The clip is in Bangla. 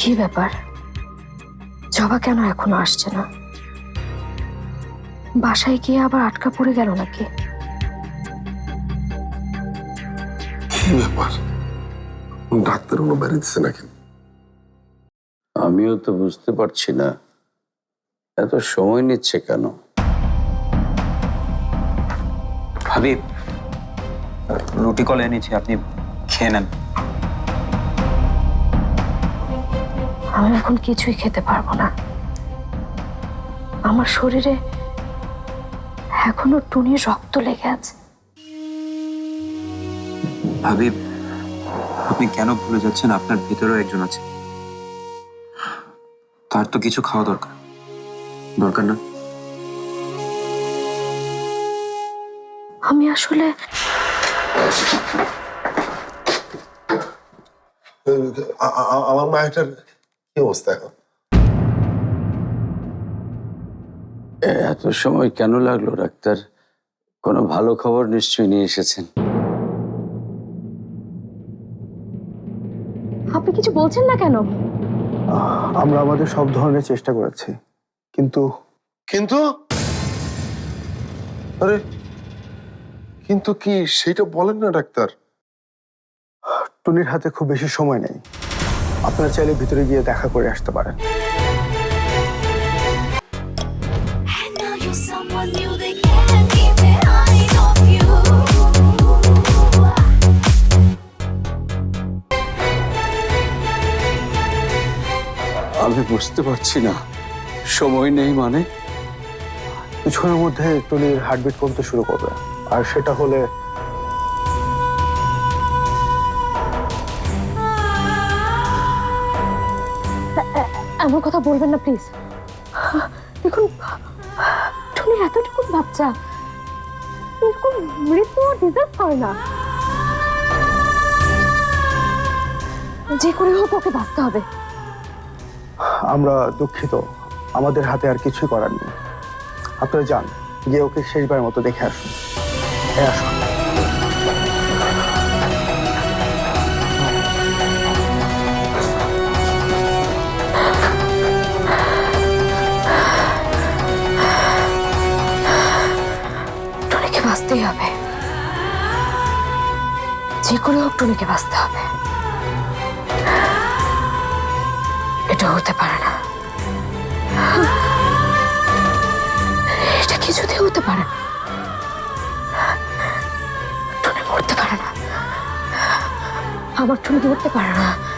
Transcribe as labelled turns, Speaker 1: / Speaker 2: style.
Speaker 1: কি ব্যাপার? জবা কেন এখনও আসছে না? বাসায় গিয়ে আবার আটকা পড়ে গেল নাকি?
Speaker 2: কি ব্যাপার? ডাক্তার কোনো বেরিয়েছে নাকি?
Speaker 3: আমিও তো বুঝতে পারছি না। এত সময় নিচ্ছে কেন?
Speaker 4: ভাবি রুটি কলে এনেছি আপনি খেয়ে নেন।
Speaker 1: আমি এখন কিছুই খেতে পারব না। আমার শরীরে এখনও টুনির রক্ত লেগে আছে।
Speaker 4: ভাবি আপনি কেন ভুলে যাচ্ছেন? আপনার ভেতরেও একজন আছে। তার তো কিছু খাওয়া দরকার। দরকার না?
Speaker 1: আমি আসলে
Speaker 2: আমার মায়েরটার কি অবস্থা এখন।
Speaker 3: এত সময় কেন লাগল ডাক্তার? কোনো ভালো খবর নিশ্চয়ই নিয়ে এসেছেন।
Speaker 1: আপনি কিছু বলছেন না কেন?
Speaker 5: আমরা আমাদের সব ধরনের চেষ্টা করেছি কিন্তু
Speaker 2: কিন্তু? আরে কিন্তু কি সেটা বলেন না ডাক্তার।
Speaker 5: টুনির হাতে খুব বেশি সময় নেই। আপনারা চাইলে ভিতরে গিয়ে দেখা করে আসতে পারেন.
Speaker 3: আমি বুঝতে পারছি না। সময় নেই মানে?
Speaker 5: কিছুক্ষণের মধ্যে টুনির হার্টবিট কমতে শুরু করবে। আর সেটা হলে
Speaker 1: এমন কথা বলবেন না প্লিজ দেখুন টুনির এতটুকু বাচ্চা, এরকম মৃত্যু ডিজার্ভ করে না। যে করে হোক ওকে বাঁচতে হবে।
Speaker 5: আমরা দুঃখিত, আমাদের হাতে আর কিছুই করার নেই। আপনারা যান, গিয়ে ওকে শেষবার মতো দেখে আসুন। হ্যাঁ আসুন।
Speaker 1: বাঁচতেই হবে। যে হোক টুনিকে বাঁচতে হবে। এটা হতে পারে না। এটা কিছুতে হতে পারে না। টুনি মরতে পারে না। আমার টুনি মরতে পারে না।